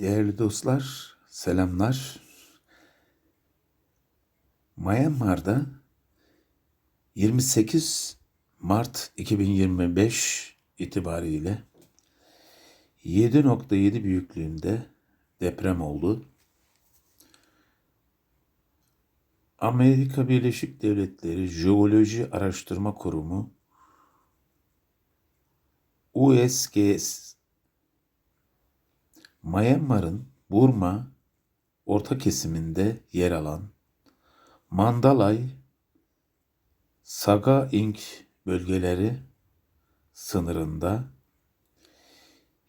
Değerli dostlar, selamlar. Myanmar'da 28 Mart 2025 itibariyle 7.7 büyüklüğünde deprem oldu. Amerika Birleşik Devletleri Jeoloji Araştırma Kurumu USGS Myanmar'ın Burma orta kesiminde yer alan Mandalay, Saga-Ing bölgeleri sınırında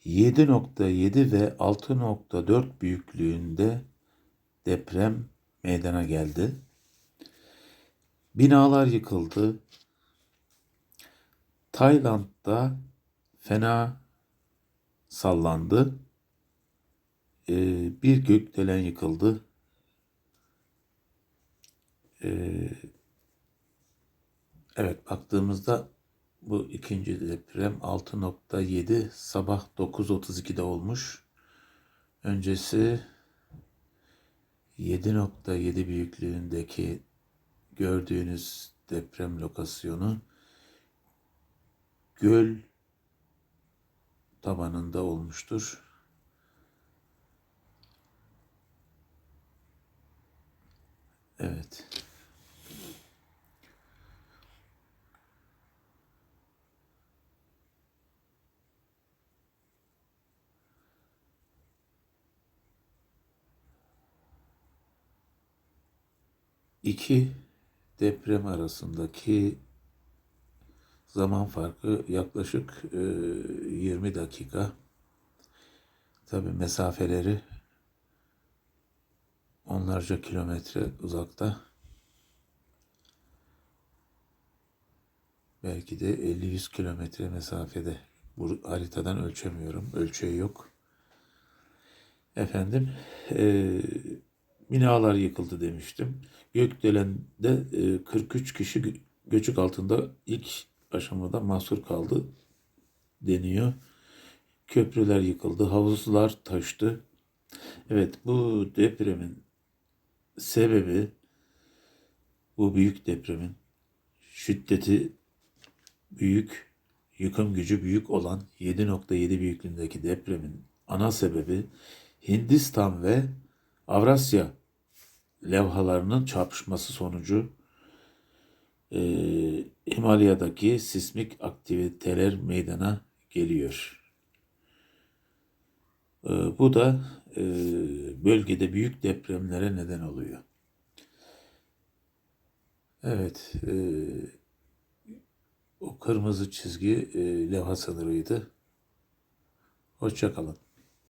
7.7 ve 6.4 büyüklüğünde deprem meydana geldi. Binalar yıkıldı. Tayland'da fena sallandı. Ee, bir gökdelen yıkıldı. Ee, evet baktığımızda bu ikinci deprem 6.7 sabah 9.32'de olmuş. Öncesi 7.7 büyüklüğündeki gördüğünüz deprem lokasyonu göl tabanında olmuştur. Evet. İki deprem arasındaki zaman farkı yaklaşık e, 20 dakika. Tabii mesafeleri onlarca kilometre uzakta. Belki de 50-100 kilometre mesafede. Bu haritadan ölçemiyorum. Ölçeği yok. Efendim, e, binalar yıkıldı demiştim. Gökdelen'de e, 43 kişi gö- göçük altında ilk aşamada mahsur kaldı deniyor. Köprüler yıkıldı, havuzlar taştı. Evet, bu depremin sebebi bu büyük depremin şiddeti büyük, yıkım gücü büyük olan 7.7 büyüklüğündeki depremin ana sebebi Hindistan ve Avrasya levhalarının çarpışması sonucu eee Himalaya'daki sismik aktiviteler meydana geliyor. Eee, bu da eee, bölgede büyük depremlere neden oluyor. Evet, eee, o kırmızı çizgi eee, levha sınırıydı. Hoşça kalın.